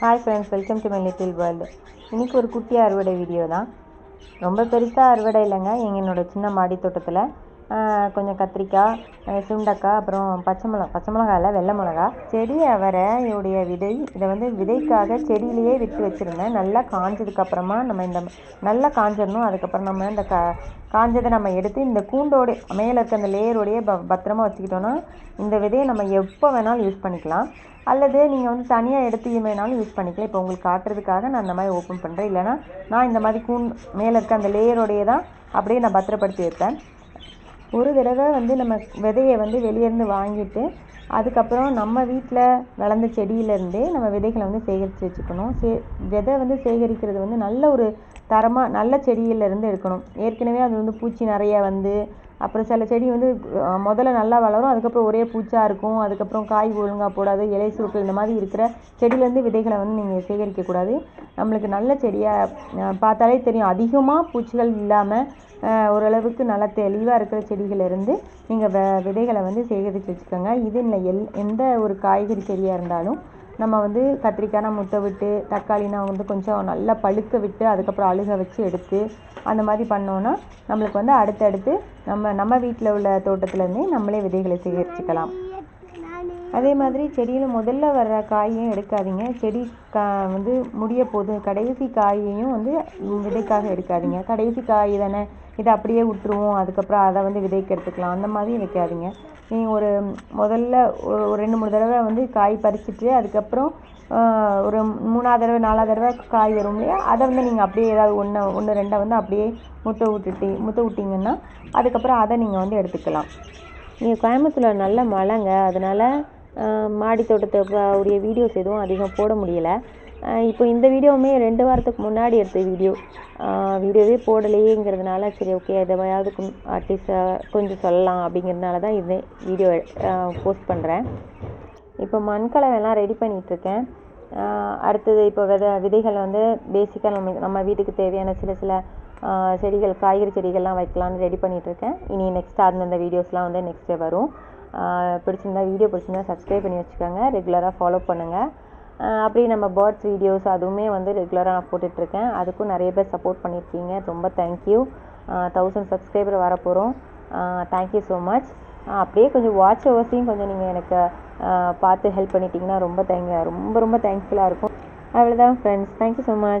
Hi friends welcome to my little world இன்றைக்கி ஒரு குட்டி அறுவடை வீடியோ தான். ரொம்ப பெருசாக அறுவடை இல்லைங்க. எங்களோட சின்ன மாடி தோட்டத்தில் கொஞ்சம் கத்திரிக்காய் சுண்டக்காய் அப்புறம் பச்சை மிளகா பச்சை மிளகா இல்லை வெள்ளை மிளகா. செடி அவரையுடைய விதை இதை வந்து விதைக்காக செடியிலேயே விட்டு வச்சுருந்தேன். நல்லா காஞ்சதுக்கப்புறமா நம்ம இந்த நல்லா காஞ்சிடணும் அதுக்கப்புறம் நம்ம இந்த கா காஞ்சதை நம்ம எடுத்து இந்த கூண்டோட மேலே இருக்க அந்த லேயரோடையே ப பத்திரமா வச்சுக்கிட்டோன்னா இந்த விதையை நம்ம எப்போ வேணாலும் யூஸ் பண்ணிக்கலாம். அல்லது நீங்கள் வந்து தனியாக எடுத்து வேணாலும் யூஸ் பண்ணிக்கலாம். இப்போ உங்களுக்கு காட்டுறதுக்காக நான் இந்த மாதிரி ஓப்பன் பண்ணுறேன் இல்லைனா நான் இந்த மாதிரி கூண் மேலே இருக்க அந்த லேயரோடையே தான் அப்படியே நான் பத்திரப்படுத்தி வைப்பேன். ஒரு தடவை வந்து நம்ம விதையை வந்து வெளியேருந்து வாங்கிட்டு அதுக்கப்புறம் நம்ம வீட்டில் வளர்ந்த செடியிலேருந்தே நம்ம விதைகளை வந்து சேகரித்து வச்சுக்கணும். சே விதை வந்து சேகரிக்கிறது வந்து நல்ல ஒரு தரமாக நல்ல செடியிலேருந்து எடுக்கணும். ஏற்கனவே அது வந்து பூச்சி நிறைய வந்து அப்புறம் சில செடி வந்து முதல்ல நல்லா வளரும் அதுக்கப்புறம் ஒரே பூச்சா இருக்கும் அதுக்கப்புறம் காய் ஒழுங்காக போடாது இலை சுருட்கள் இந்த மாதிரி இருக்கிற செடியிலேருந்து விதைகளை வந்து நீங்கள் சேகரிக்கக்கூடாது நம்மளுக்கு நல்ல செடியாக பார்த்தாலே தெரியும். அதிகமாக பூச்சிகள் இல்லாமல் ஓரளவுக்கு நல்லா தெளிவாக இருக்கிற செடிகளிலிருந்து நீங்கள் வ விதைகளை வந்து சேகரித்து வச்சுக்கோங்க. இது இல்லை எல் எந்த ஒரு காய்கறி செடியாக இருந்தாலும் நம்ம வந்து கத்திரிக்காய்னா முட்டை விட்டு தக்காளினா வந்து கொஞ்சம் நல்லா பழுக்க விட்டு அதுக்கப்புறம் அழுக வச்சு எடுத்து அந்த மாதிரி பண்ணோன்னா நம்மளுக்கு வந்து அடுத்தடுத்து நம்ம நம்ம வீட்டில் உள்ள தோட்டத்துலேருந்தே நம்மளே விதைகளை சேகரிச்சுக்கலாம். அதே மாதிரி செடியில் முதல்ல வர்ற காயையும் எடுக்காதீங்க. செடி கா வந்து முடிய போது கடைசி காயையும் வந்து விதைக்காக எடுக்காதீங்க. கடைசி காய் தானே? இதை அப்படியே விட்டுருவோம் அதுக்கப்புறம் அதை வந்து விதைக்கு எடுத்துக்கலாம். அந்த மாதிரி வைக்காதீங்க. நீங்கள் ஒரு முதல்ல ஒரு ஒரு ரெண்டு மூணு தடவை வந்து காய் பறிச்சுட்டு அதுக்கப்புறம் ஒரு மூணாவது தடவை நாலாவது தடவை காய் வரும் இல்லையா? அதை வந்து நீங்கள் அப்படியே ஏதாவது ஒன்று ஒன்று ரெண்டை வந்து அப்படியே முத்த விட்டுட்டு முத்த விட்டிங்கன்னா அதுக்கப்புறம் அதை நீங்கள் வந்து எடுத்துக்கலாம். நீங்கள் கோயம்புத்தூரில் நல்ல மழைங்க. அதனால் மாடி தோட்டத்தை உடைய வீடியோஸ் எதுவும் அதிகம் போட முடியல. இப்போ இந்த வீடியோவுமே ரெண்டு வாரத்துக்கு முன்னாடி எடுத்த வீடியோ. வீடியோவே போடலையேங்கிறதுனால சரி ஓகே எதையாவது அட்லீஸ்ட் கொஞ்சம் சொல்லலாம் அப்படிங்கிறதுனால தான் இது வீடியோ போஸ்ட் பண்ணுறேன் இப்போ மண்கலவெல்லாம் ரெடி பண்ணிகிட்ருக்கேன் அடுத்தது இப்போ விதை விதைகள் வந்து பேசிக்காக நம்ம நம்ம வீட்டுக்கு தேவையான சில சில செடிகள் காய்கறி செடிகள்லாம் வைக்கலாம்னு ரெடி பண்ணிகிட்ருக்கேன் இனி நெக்ஸ்ட் அந்தந்த வீடியோஸ்லாம் வந்து நெக்ஸ்ட் டே வரும் பிடிச்சிருந்தா வீடியோ பிடிச்சிருந்தா சப்ஸ்கிரைப் பண்ணி வச்சுக்கோங்க. ரெகுலராக ஃபாலோ பண்ணுங்கள் அப்படியே நம்ம பேர்ட்ஸ் வீடியோஸ் அதுவுமே வந்து ரெகுலராக நான் போட்டுட்ருக்கேன். அதுக்கும் நிறைய பேர் சப்போர்ட் பண்ணியிருக்கீங்க. ரொம்ப தேங்க்யூ தௌசண்ட் சப்ஸ்கிரைபர் வரப்போகிறோம் தேங்க்யூ ஸோ மச் அப்படியே கொஞ்சம் வாட்ச் ஹவர்ஸையும் கொஞ்சம் நீங்கள் எனக்கு பார்த்து ஹெல்ப் பண்ணிட்டீங்கன்னா ரொம்ப தேங்க் ரொம்ப ரொம்ப தேங்க்ஃபுல்லாக இருக்கும். அவ்வளோதான் ஃப்ரெண்ட்ஸ் தேங்க்யூ ஸோ மச்